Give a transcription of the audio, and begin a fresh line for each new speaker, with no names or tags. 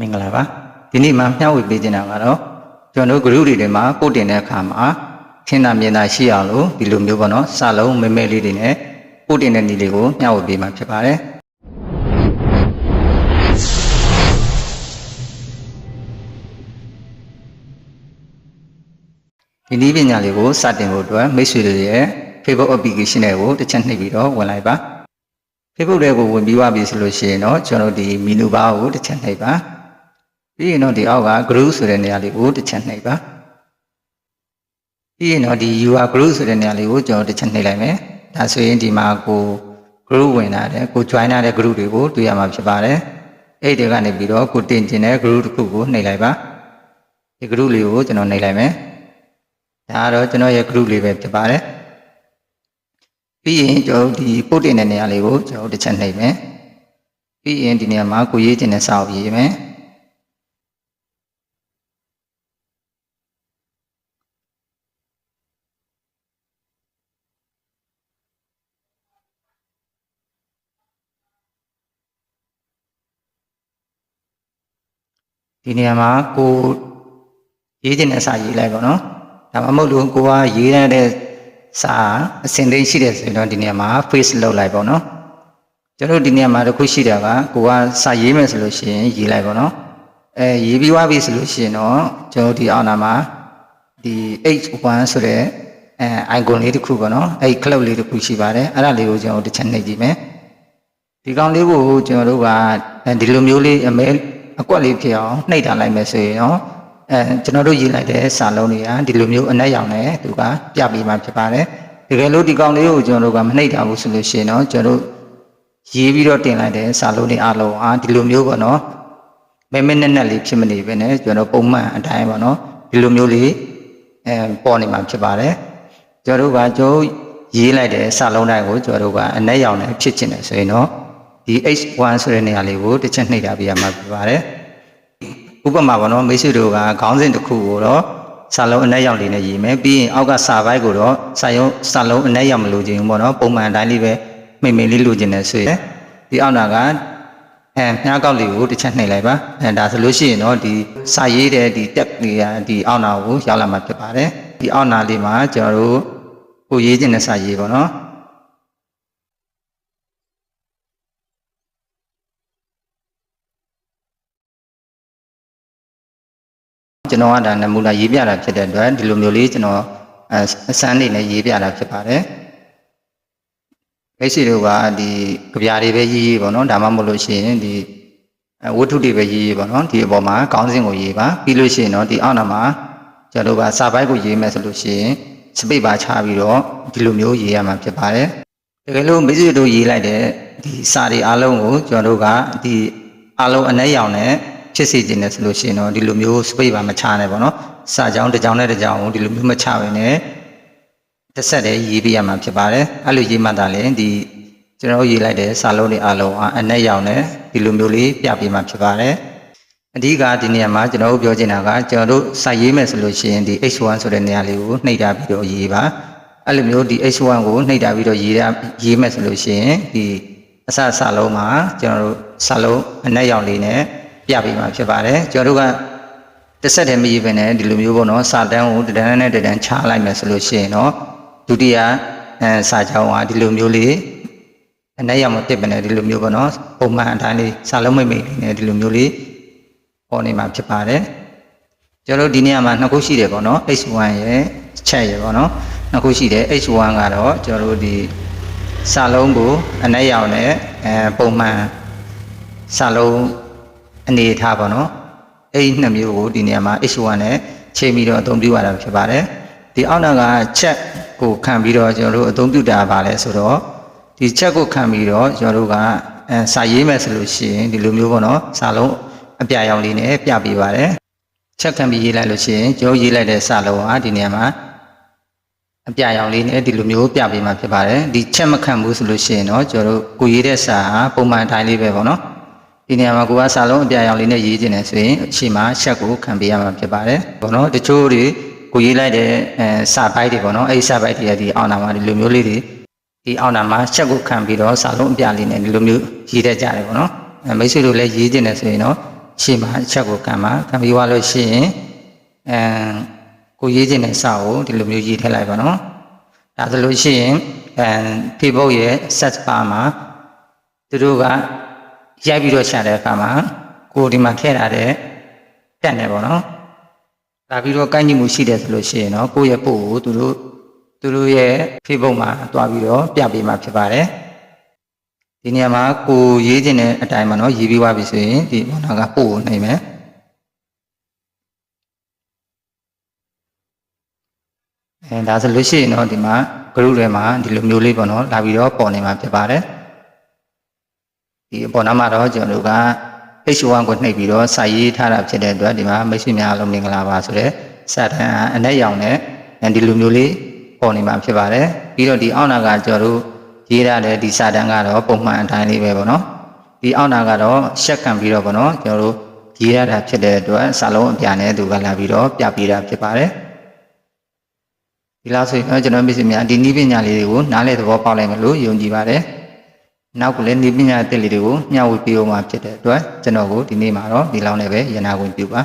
မင်္ဂလာပါဒီနေ့မှမျှဝေပေးခြင်းတာကတော့ကျွန်တော်တို့ group တွေထဲမှာပို့တင်တဲ့အခါမှာထင်သာမြင်သာရှိအောင်လို့ဒီလိုမျိုးပေါ့နော်စာလုံးမဲမဲလေးတွေနဲ့ပို့တင်တဲ့နည်းလေးကိုမျှဝေပေးမှာဖြစ်ပါတယ်ဒီနည်းပညာလေးကိုစတင်ဖို့အတွက်မိတ်ဆွေတွေရဲ့ Facebook application တွေကိုတစ်ချက်နှိပ်ပြီးတော့ဝင်လိုက်ပါ Facebook တွေကိုဝင်ပြီးသွားပြီဆိုလို့ရှိရင်တော့ကျွန်တော်ဒီ menu bar ကိုတစ်ချက်နှိပ်ပါ ပြီးရင်တော့ဒီအောက်က group ဆိုတဲ့နေရာလေးကိုတစ်ချက်နှိပ်ပါပြီးရင်တော့ဒီ UR group ဆိုတဲ့နေရာလေးကိုကျွန်တော်တစ်ချက်နှိပ်လိုက်မယ်ဒါဆိုရင်ဒီမှာကို group ဝင်လာတယ်ကို join လာတဲ့ group တွေကိုတွေ့ရမှာဖြစ်ပါတယ်အဲ့ဒီကနေပြီးတော့ကိုတင်ကျင်တဲ့ group တစ်ခုကိုနှိပ်လိုက်ပါဒီ group လေးကိုကျွန်တော်နှိပ်လိုက်မယ်ဒါကတော့ကျွန်တော်ရဲ့ group လေးပဲဖြစ်ပါတယ်ပြီးရင်ကျွန်တော်ဒီပို့တင်တဲ့နေရာလေးကိုကျွန်တော်တစ်ချက်နှိပ်မယ်ပြီးရင်ဒီနေရာမှာကိုရေးတင်တဲ့စာအုပ်ရေးမယ် ဒီနေရာမှာကိုရေးတင်တဲ့စာရေးလိုက်ပါတော့ဒါမှမဟုတ်လို့ကိုကရေးရတဲ့စာအစင်သိမ်းရှိတယ်ဆိုရင်တော့ဒီနေရာမှာ face လောက်လိုက်ပါတော့ကျွန်တော်တို့ဒီနေရာမှာတစ်ခုရှိတာကကိုကစာရေးမယ်ဆိုလို့ရှိရင်ရေးလိုက်ပါတော့အဲရေးပြီးသွားပြီဆိုလို့ရှိရင်တော့ကျွန်တော်ဒီအောက်နာမှာဒီ H1 ဆိုတဲ့အဲ icon လေးတစ်ခုပေါ့နော်အဲ့ cloud လေးတစ်ခုရှိပါတယ်အဲ့ဒါလေးကိုကျွန်တော်တစ်ချက်နှိပ်ကြည့်မယ်ဒီကောင်လေးကိုကျွန်တော်တို့ကဒီလိုမျိုးလေးအမဲ အကွက်လေးဖြစ်အောင်နှိပ်ထားလိုက်မယ်ဆိုရင်တော့အဲကျွန်တော်တို့ရေးလိုက်တဲ့စာလုံးတွေကဒီလိုမျိုးအနက်ရောင်နဲ့သူကပြပြီးမှဖြစ်ပါတယ်တကယ်လို့ဒီကောင်လေးကိုကျွန်တော်တို့ကမနှိပ်ထားဘူးဆိုလို့ရှိရင်တော့ကျွန်တော်တို့ရေးပြီးတော့တင်လိုက်တဲ့စာလုံးတွေအလုံးအားဒီလိုမျိုးပေါ့နော်မဲမဲနဲ့နဲ့လေးဖြစ်မနေပဲနဲ့ကျွန်တော်ပုံမှန်အတိုင်းပေါ့နော်ဒီလိုမျိုးလေးအဲပေါ်နေမှာဖြစ်ပါတယ်ကျွန်တော်တို့ကကျိုးရေးလိုက်တဲ့စာလုံးတိုင်းကိုကျွန်တော်တို့ကအနက်ရောင်နဲ့ဖြစ်ချင်တယ်ဆိုရင်တော့ ဒီ H1 ဆိုတဲ့နေရာလေးကိုတစ်ချက်နှိပ်ထားပြရမှာဖြစ်ပါတယ်ဥပမာပေါ့နော်မိတ်ဆွေတို့ကခေါင်းစဉ်တစ်ခုကိုတော့စာလုံးအနက်ရောင်လေးနဲ့ရေးမယ်ပြီးရင်အောက်ကစာပိုက်ကိုတော့စာရုံးစာလုံးအနက်ရောင်မလို့ခြင်းဘူးပေါ့နော်ပုံမှန်အတိုင်းလေးပဲမိတ်မိတ်လေးလိုချင်တယ်ဆိုရင်ဒီအောက်နာကအဲမြားကောက်လေးကိုတစ်ချက်နှိပ်လိုက်ပါအဲဒါဆိုလို့ရှိရင်တော့ဒီစာရေးတဲ့ဒီ tab လေးကဒီအောက်နာကိုရောက်လာမှာဖြစ်ပါတယ်ဒီအောက်နာလေးမှာကျွန်တော်တို့ကိုရေးခြင်းနဲ့စာရေးပေါ့နော် ကျွန်တော်ကဒါနမူနာရေးပြတာဖြစ်တဲ့အတွက်ဒီလိုမျိုးလေးကျွန်တော်အအစမ်းနေနဲ့ရေးပြတာဖြစ်ပါတယ်မိတ်ဆွေတို့ကဒီကြပြားတွေပဲရေးရေးပေါ့နော်ဒါမှမဟုတ်လို့ရှိရင်ဒီအဝတ္ထုတွေပဲရေးရေးပေါ့နော်ဒီအပေါ်မှာခေါင်းစဉ်ကိုရေးပါပြီးလို့ရှိရင်တော့ဒီအောက်နာမှာကျွန်တော်တို့ကစာပိုက်ကိုရေးမယ်ဆိုလို့ရှိရင်စပိတ်ပါချပြီးတော့ဒီလိုမျိုးရေးရမှာဖြစ်ပါတယ်တကယ်လို့မိတ်ဆွေတို့ရေးလိုက်တဲ့ဒီစာတွေအားလုံးကိုကျွန်တော်တို့ကဒီအားလုံးအနက်ရောင်နဲ့ ဖြစ်စေခြင်းနဲ့ဆိုလို့ရှိရင်တော့ဒီလိုမျိုးစပိတ်ပါမချနဲ့ပေါ့နော်စာကြောင်းတစ်ကြောင်းနဲ့တစ်ကြောင်းကိုဒီလိုမျိုးမချဘဲနဲ့တစ်ဆက်တည်းရေးပြရမှာဖြစ်ပါတယ်အဲ့လိုရေးမှသာလေဒီကျွန်တော်ရေးလိုက်တဲ့စာလုံးတွေအားလုံးအနက်ရောင်နဲ့ဒီလိုမျိုးလေးပြပြမှာဖြစ်ပါတယ်အဓိကဒီနေရာမှာကျွန်တော်တို့ပြောချင်တာကကျွန်တော်တို့စာရေးမယ်ဆိုလို့ရှိရင်ဒီ H1 ဆိုတဲ့နေရာလေးကိုနှိပ်ထားပြီးတော့ရေးပါအဲ့လိုမျိုးဒီ H1 ကိုနှိပ်ထားပြီးတော့ရေးရရေးမယ်ဆိုလို့ရှိရင်ဒီအစစာလုံးမှာကျွန်တော်တို့စာလုံးအနက်ရောင်လေးနဲ့ ပြပေးမှာဖြစ်ပါတယ်ကျွန်တော်တို့ကတစ်ဆက်တည်းမရေးဘဲနဲ့ဒီလိုမျိုးပေါ့နော်စာတန်းကိုတဒန်းနဲ့တဒန်းချလိုက်မယ်ဆိုလို့ရှိရင်တော့ဒုတိယအဲစာကြောင်းကဒီလိုမျိုးလေးအနက်ရောင်မတက်ပဲနဲ့ဒီလိုမျိုးပေါ့နော်ပုံမှန်အတိုင်းလေးစာလုံးမိတ်မိတ်လေးနဲ့ဒီလိုမျိုးလေးပေါ်နေမှာဖြစ်ပါတယ်ကျွန်တော်တို့ဒီနေရာမှာနှစ်ခုရှိတယ်ပေါ့နော် H1 ရဲ့ချက်ရဲ့ပေါ့နော်နှစ်ခုရှိတယ် H1 ကတော့ကျွန်တော်တို့ဒီစာလုံးကိုအနက်ရောင်နဲ့အဲပုံမှန်စာလုံး အနေထားပါတော့အဲ့ဒီနှစ်မျိုးကိုဒီနေရာမှာ H1 နဲ့ချိန်ပြီးတော့အသုံးပြုရတာဖြစ်ပါတယ်ဒီအောက်နောက်ကချက်ကိုခံပြီးတော့ကျွန်တော်တို့အသုံးပြုတာပါလဲဆိုတော့ဒီချက်ကိုခံပြီးတော့ကျွန်တော်တို့ကအဲစာရေးမယ်ဆိုလို့ရှိရင်ဒီလိုမျိုးပေါ့နော်စာလုံးအပြရောင်လေးနဲ့ပြပေးပါတယ်ချက်ခံပြီးရေးလိုက်လို့ရှိရင်ကျွန်တော်ရေးလိုက်တဲ့စာလုံးဟာဒီနေရာမှာအပြရောင်လေးနဲ့ဒီလိုမျိုးပြပေးမှာဖြစ်ပါတယ်ဒီချက်မခံဘူးဆိုလို့ရှိရင်တော့ကျွန်တော်တို့ကိုရေးတဲ့စာဟာပုံမှန်အတိုင်းလေးပဲပေါ့နော် ဒီနေရာမှာကိုကစာလုံးအပြရောင်လေးနဲ့ရေးခြင်းတယ်ဆိုရင်အရှိမချက်ကိုခံပေးရမှာဖြစ်ပါတယ်ပေါ့နော်တချို့တွေကိုရေးလိုက်တဲ့အဲစာပိုက်တွေပေါ့နော်အဲ့ဒီစာပိုက်တွေကဒီအောက်နာမှာဒီလိုမျိုးလေးတွေဒီအောက်နာမှာချက်ကိုခံပြီးတော့စာလုံးအပြလေးနဲ့ဒီလိုမျိုးရေးတတ်ကြတယ်ပေါ့နော်အဲမိတ်ဆွေတို့လည်းရေးခြင်းတယ်ဆိုရင်တော့ရှေ့မှာအချက်ကိုကံပါကံပြီးသွားလို့ရှိရင်အဲကိုရေးခြင်းတဲ့စာကိုဒီလိုမျိုးရေးထည့်လိုက်ပါနော်ဒါဆိုလို့ရှိရင်အဲ Facebook ရဲ့ search bar မှာသူတို့က ရိုက်ပြီးတော့ရှာတဲ့အခါမှာကိုဒီမှာထည့်ထားတဲ့တက်နေပေါ့နော်ဒါပြီးတော့ကိုင်းကြည့်မှုရှိတယ်ဆိုလို့ရှိရင်တော့ကိုယ့်ရဲ့ပို့ကိုသူတို့သူတို့ရဲ့ Facebook မှာတွားပြီးတော့ပြပေးမှာဖြစ်ပါတယ်ဒီနေရာမှာကိုရေးခြင်းတဲ့အတိုင်းပါနော်ရေးပြီးွားပြီဆိုရင်ဒီဘောနာကပို့ကိုနိုင်မယ်အဲဒါဆိုလို့ရှိရင်တော့ဒီမှာ group တွေမှာဒီလိုမျိုးလေးပေါ့နော်လာပြီးတော့ပေါ်နေမှာဖြစ်ပါတယ် ဒီပေါ်နာမှာတော့ကျွန်တော်တို့က H1 ကိုနှိပ်ပြီးတော့စာရေးထားတာဖြစ်တဲ့အတွက်ဒီမှာမိတ်ဆွေများအားလုံးမင်္ဂလာပါဆိုတဲ့စာတန်းအနက်ရောင်နဲ့ဒီလိုမျိုးလေးပေါ်နေမှာဖြစ်ပါတယ်ပြီးတော့ဒီအောက်နာကကျွန်တော်တို့ရေးရတယ်ဒီစာတန်းကတော့ပုံမှန်အတိုင်းလေးပဲပေါ့နော်ဒီအောက်နာကတော့ရှက်ခံပြီးတော့ပေါ့နော်ကျွန်တော်တို့ရေးရတာဖြစ်တဲ့အတွက်စာလုံးအပြာနဲ့သူကလာပြီးတော့ပြပေးတာဖြစ်ပါတယ်ဒီလားဆိုရင်တော့ကျွန်တော်မိတ်ဆွေများဒီနည်းပညာလေးတွေကိုနားလည်သဘောပေါက်လိုက်မလို့ယုံကြည်ပါတယ် နောက်ကလည်းနည်းပညာအသစ်လေးတွေကိုမျှဝေပေးအောင်မှာဖြစ်တဲ့အတွက်ကျွန်တော်ကိုဒီနေ့မှာတော့ဒီလောက်နဲ့ပဲရနာဝင်ပြုပါ